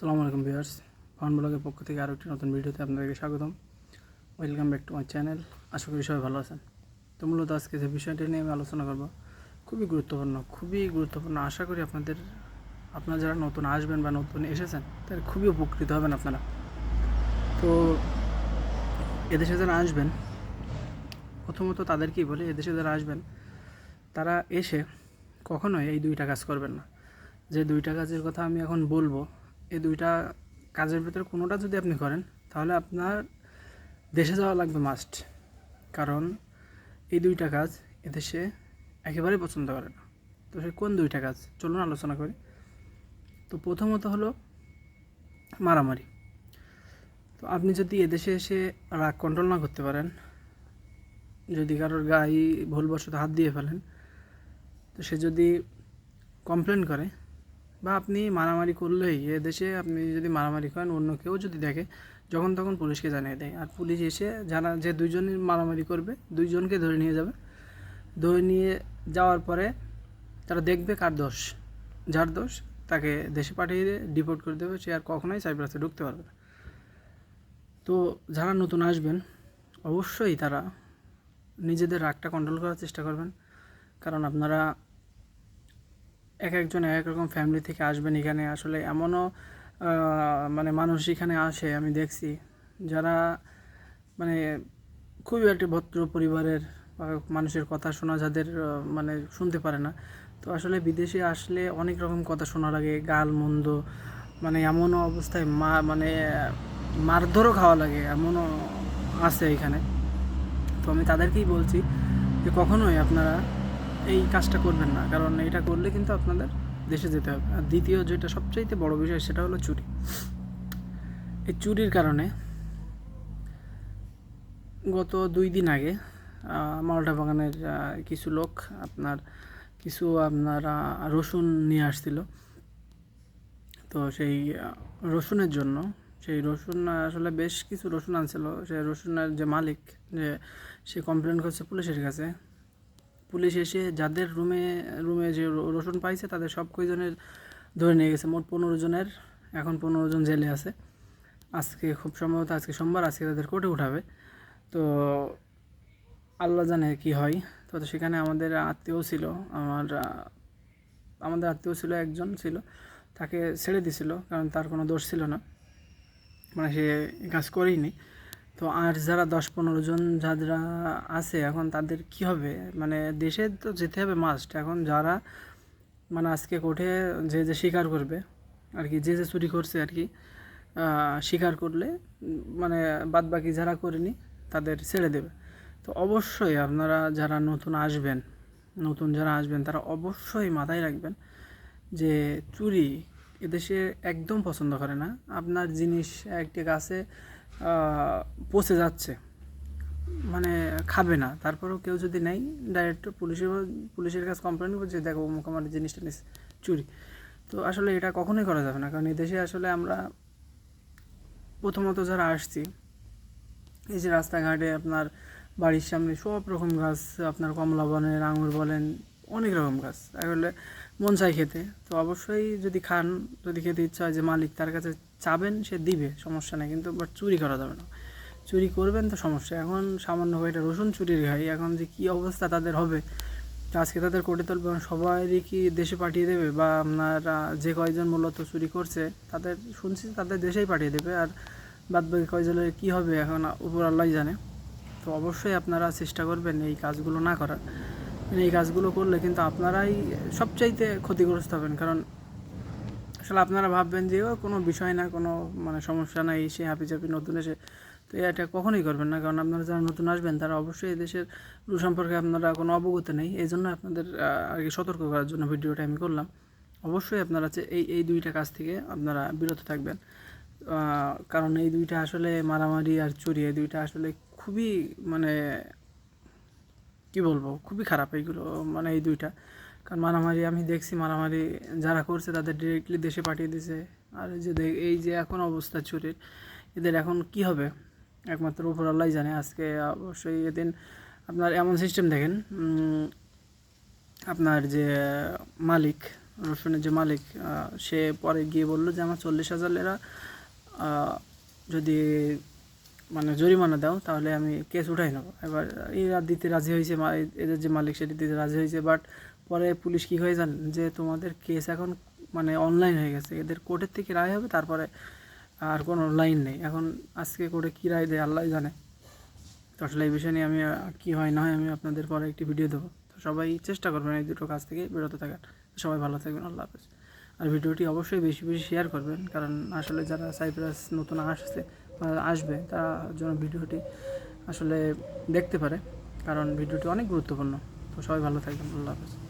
সালামু আলাইকুম viewers found ব্লগের পক্ষ থেকে আরও একটি নতুন ভিডিওতে আপনাদেরকে স্বাগতম। Welcome back to my channel আশা করি সবাই ভালো আছেন। তো মূলত আজকে যে বিষয়টি নিয়ে আমি আলোচনা করব, খুবই গুরুত্বপূর্ণ খুবই গুরুত্বপূর্ণ। আশা করি আপনাদের, আপনারা যারা নতুন আসবেন বা নতুন এসেছেন তাদের খুবই উপকৃত হবেন আপনারা। তো এদেশে যারা আসবেন, প্রথমত তাদেরকেই বলি, এদেশে যারা আসবেন, তারা এসে কখনোই এই দুইটা কাজ করবেন না। যে দুইটা কাজের কথা আমি এখন বলব এই দুইটা কাজের ভিতরে কোনোটা যদি আপনি করেন, তাহলে আপনার দেশে যাওয়া লাগবে মাস্ট কারণ এই দুইটা কাজ এদেশে একেবারেই পছন্দ করে না। তো সে কোন দুইটা কাজ? চলুন আলোচনা করি। তো প্রথমত হলো মারামারি। তো আপনি যদি এদেশে এসে রাগ কন্ট্রোল না করতে পারেন, যদি কারোর গায়ে ভুলবশত হাত দিয়ে ফেলেন, তো সে যদি কমপ্লেন করে বা আপনি মারামারি করলেই এ দেশে আপনি যদি মারামারি করেন, অন্য কেউ যদি দেখে, যখন তখন পুলিশকে জানিয়ে দেয়। আর পুলিশ এসে যারা যে দুইজনই মারামারি করবে, দুইজনকে ধরে নিয়ে যাবে। ধরে নিয়ে যাওয়ার পরে তারা দেখবে কার দোষ। যার দোষ, তাকে দেশে পাঠিয়ে দিয়ে ডিপোর্ট করে দেবে, সে আর কখনোই সাইপ্রাসে ঢুকতে পারবে না। তো যারা নতুন আসবেন, অবশ্যই তারা নিজেদের রাগটা কন্ট্রোল করার চেষ্টা করবেন। কারণ আপনারা এক একজন এক এক রকম ফ্যামিলি থেকে আসবেন এখানে। আসলে এমনও মানে মানুষ এখানে আসে, আমি দেখছি। যারা মানে খুবই একটি ভদ্র পরিবারের মানুষের কথা শোনা যাদের মানে শুনতে পারে না। তো আসলে বিদেশে আসলে অনেক রকম কথা শোনা লাগে, গাল মন্দ মানে এমনও অবস্থায় মা মানে মারধরও খাওয়া লাগে, এমনও আছে এখানে। তো আমি তাদেরকেই বলছি যে কখনোই আপনারা এই কাজটা করবেন না। কারণ এটা করলে কিন্তু আপনাদের দেশে যেতে হবে। আর দ্বিতীয় যেটা সবচাইতে বড় বিষয়, সেটা হলো চুরি। এই চুরির কারণে গত দুই দিন আগে মালটা বাগানের কিছু লোক আপনার, কিছু আপনার রসুন নিয়ে আসছিল। তো সেই রসুনের জন্য, সেই রসুন আসলে বেশ কিছু রসুন আনছিল। সেই রসুনের যে মালিক, যে সে কমপ্লেন করছে পুলিশের কাছে পুলিশ এসে যাদের রুমে রুমে যে র- রসুন পাইছে তাদের সব কয়জনের ধরে নিয়ে গেছে? মোট পনেরো জনের, এখন পনেরো জন জেলে আছে। আজকে খুব সম্ভবত আজকে সোমবার, আজকে তাদের কোর্টে উঠাবে। তো আল্লাহ জানে কি হয়। তো সেখানে আমাদের আত্মীয় ছিল, আমার, আমাদের আত্মীয় ছিল, একজন ছিল। তাকে ছেড়ে দিছিল, কারণ তার কোনো দোষ ছিল না। মানে সে কাজ করেইনি। তো আর যারা দশ পনেরো জন যারা আছে এখন তাদের কি হবে? মানে দেশে তো যেতে হবে মাস্ট এখন যারা মানে আজকে কোর্টে যে যে স্বীকার করবে আর কি যে যে চুরি করছে আর কি স্বীকার করলে মানে বাদ বাকি যারা করেনি তাদের ছেড়ে দেবে। তো অবশ্যই আপনারা যারা নতুন আসবেন নতুন যারা আসবেন তারা অবশ্যই মাথায় রাখবেন যে চুরি এদেশে একদম পছন্দ করে না। আপনার জিনিস একটি আহ, পচে যাচ্ছে। মানে খাবে না। তারপরেও কেউ যদি নেয় ডাইরেক্ট পুলিশের পুলিশের কাছে কমপ্লেন করছে দেখো, অমুক আমার জিনিসটা নিস, চুরি। তো আসলে এটা কখনোই করা যাবে না। কারণ এই দেশে আসলে আমরা প্রথমত যারা আসছি, এই যে রাস্তাঘাটে আপনার বাড়ির সামনে সব রকম গাছ, আপনার কমলা বলেন আঙুর বলেন অনেক রকম গাছ আসলে মন চাই খেতে। তো অবশ্যই যদি খান, যদি খেতে ইচ্ছা হয় যে মালিক তার কাছে চাবেন, সে দিবে, সমস্যা নেই। কিন্তু বাট চুরি করা যাবে না। চুরি করবেন তো সমস্যা। এখন সামান্য এটা রসুন চুরির ঘাই, এখন যে কী অবস্থা তাদের হবে? আজকে তাদের কোর্টে তুলবে সবাই কি দেশে পাঠিয়ে দেবে? বা আপনার যে কয়জন মূলত চুরি করছে, তাদের শুনছি তাদের দেশেই পাঠিয়ে দেবে। আর বাদ বাকি কয়জনের কী হবে এখন উপর আল্লাহ জানে। তো অবশ্যই আপনারা চেষ্টা করবেন এই কাজগুলো না করার। মানে এই কাজগুলো করলে কিন্তু আপনারাই সবচাইতে ক্ষতিগ্রস্ত হবেন। কারণ আসলে আপনারা ভাববেন যে, ও, কোনো বিষয় না, কোনো মানে সমস্যা নাই, সে হাপি চাপি নতুন এসে তো এটা কখনোই করবেন না। কারণ আপনারা যারা নতুন আসবেন, তারা অবশ্যই এই দেশের রু সম্পর্কে আপনারা কোনো অবগত নেই। এই জন্য আপনাদের কি সতর্ক করার জন্য ভিডিওটা আমি করলাম। অবশ্যই আপনারা এই এই দুইটা কাজ থেকে আপনারা বিরত থাকবেন। কারণ এই দুইটা আসলে মারামারি আর চুরি, এই দুইটা আসলে খুবই মানে কি বলব, খুবই খারাপ এইগুলো মানে এই দুইটা। কারণ মারামারি আমি দেখছি, মারামারি যারা করছে তাদের ডিরেক্টলি দেশে পাঠিয়ে দিছে। আর যে এই যে এখন অবস্থা চুরির, এদের এখন কি হবে? একমাত্র উপর আল্লাহ জানে আজকে, অবশ্যই এদিন আপনার এমন সিস্টেম দেখেন আপনার যে মালিক রেস্টুরেন্টের যে মালিক সে পরে গিয়ে বলল যে আমার চল্লিশ হাজার লেরা যদি মানে জরিমানা দাও, তাহলে আমি কেস উঠাই নেব। এবার এরা দিতে রাজি হয়েছে এদের যে মালিক সেটি দিতে রাজি হয়েছে বাট পরে পুলিশ কী হয়ে জানেন যে তোমাদের কেস এখন মানে অনলাইন হয়ে গেছে। এদের কোর্টের থেকে রায় হবে, তারপরে আর কোনো লাইন নেই। এখন আজকে কোর্টে কী রায় দেয় আল্লাহ জানে। তো আসলে এই বিষয় নিয়ে আমি কী হয় না হয় আমি আপনাদের পরে একটি ভিডিও দেবো। তো সবাই চেষ্টা করবেন এই দুটো কাজ থেকে বেরোতে থাকার। সবাই ভালো থাকবেন, আল্লাহ হাফেজ। আর ভিডিওটি অবশ্যই বেশি বেশি শেয়ার করবেন, কারণ আসলে যারা সাইপ্রাস নতুন আসছে আসবে তারা যেন ভিডিওটি আসলে দেখতে পারে, কারণ ভিডিওটি অনেক গুরুত্বপূর্ণ। তো সবাই ভালো থাকবেন, আল্লাহ হাফেজ।